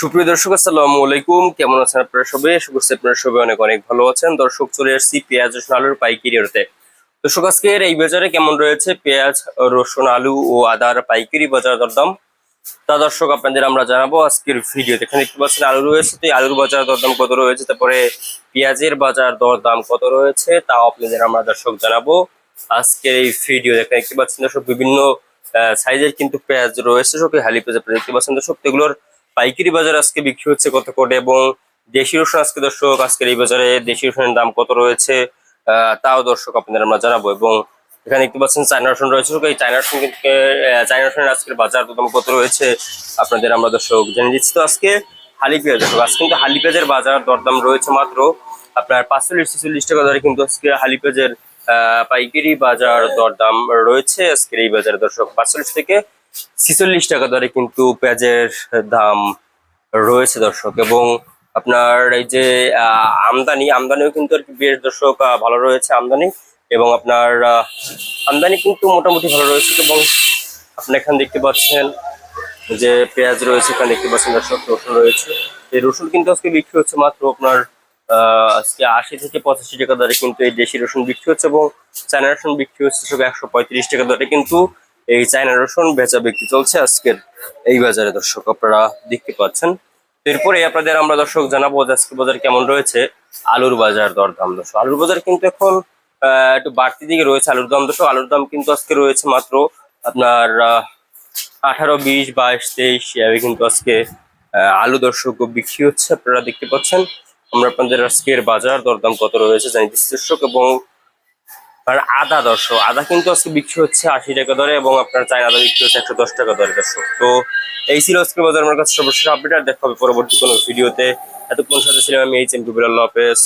সুপ্রিয় দর্শক, আসসালামু আলাইকুম। কেমন আছেন আপনারা সবাই? আশা করছি আপনারা সবাই অনেক অনেক ভালো আছেন। দর্শক, চলে আসছি পেঁয়াজ, রসুন, আলুর পাইকারি রেটে। দর্শক, আজকের এই বাজারে কেমন রয়েছে? পেঁয়াজ, রসুন, আলু ও আদার পাইকারি বাজার দরদাম তা দর্শক, আপনাদের আমরা জানাব আজকের ভিডিও। এখানে দেখতে পাচ্ছেন, আলু রয়েছে। তো আলুর বাজার দরদাম কত রয়েছে? তারপরে পেঁয়াজের বাজার দরদাম কত রয়েছে? তাও আপনাদের আমরা দর্শক জানাব আজকের এই ভিডিও। এখানে দেখতে পাচ্ছেন দর্শক, বিভিন্ন সাইজের কিন্তু পেঁয়াজ রয়েছে। সব হালি পেঁয়াজ আপনারা দেখতে পাচ্ছেন দর্শক। এগুলোর পাইকারি বাজার আজকে বিক্রি হচ্ছে কত করে এবং দেশি রসুন আজকে দর্শক, আজকের এই বাজারে দেশি রসুনের দাম কত রয়েছে তাও দর্শক আপনাদের আমরা জানাব এবং এখানে দেখতে পাচ্ছেন চায়না রসুন রয়েছে। এই চায়না রসুন চায়না রসুনের আজকের বাজার দাম কত রয়েছে আপনাদের আমরা দর্শক জেনে দিচ্ছি তো আজকে হালি পেঁয়াজ দর্শক, আজকে কিন্তু হালি পেঁয়াজের বাজার দরদাম রয়েছে মাত্র আপনার পাঁচচল্লিশ ছেচল্লিশ টাকা দরে কিন্তু আজকে হালি পেঁয়াজের পাইকারি বাজার দরদাম রয়েছে আজকের এই বাজারে। দর্শক, পাঁচচল্লিশ থেকে ছিচল্লিশ টাকা দরে কিন্তু পেঁয়াজের দাম রয়েছে, দর্শক। এবং আপনার এই যে আমদানি, আমদানিও কিন্তু আর কি বেশ, দর্শক ভালো রয়েছে আমদানি। এবং আপনার আমদানি কিন্তু মোটামুটি ভালো রয়েছে। এবং আপনি এখানে দেখতে পাচ্ছেন যে পেঁয়াজ রয়েছে, এখানে দেখতে পাচ্ছেন দর্শক, রসুন রয়েছে। এই রসুন কিন্তু আজকে বিক্রি হচ্ছে মাত্র আপনার আজকে আশি থেকে পঁচাশি টাকা দরে কিন্তু এই দেশি রসুন বিক্রি হচ্ছে এবং চায়না রসুন বিক্রি হচ্ছে সব একশো পঁয়ত্রিশ টাকা দরে। কিন্তু এই চায়না রসুন বেচা বিক্রি চলছে আজকের এই বাজারে, দর্শক আপনারা দেখতে পাচ্ছেন। এরপরে আপনাদের আমরা দর্শক জানাব যে আজকে বাজার কেমন রয়েছে। আলুর বাজার দরদাম, দর্শক। আলুর বাজার কিন্তু এখন একটু বাড়তি দিকে রয়েছে আলুর দাম, দর্শক। আলুর দাম কিন্তু আজকে রয়েছে মাত্র আপনার আঠারো, বিশ, বাইশ, তেইশ, এভাবে কিন্তু আজকে আলু দর্শক বিক্রি হচ্ছে। আপনারা দেখতে পাচ্ছেন, আমরা আপনাদের আজকের বাজার দরদাম কত রয়েছে জানি দর্শক। এবং আর আদা দর্শক, আদা কিন্তু আজকে বিক্রি হচ্ছে আশি টাকা দরে এবং আপনার চাই আদা বিক্রি হচ্ছে একশো দশ টাকা দরে দর্শক। তো এই ছিল আজকে বাজার। আমার কাছে সর্বশেষ আপডেট আর দেখা হবে পরবর্তী কোনো ভিডিওতে। এতক্ষণ সাথে ছিলাম আমি এইচ এম টুবির হাফেজ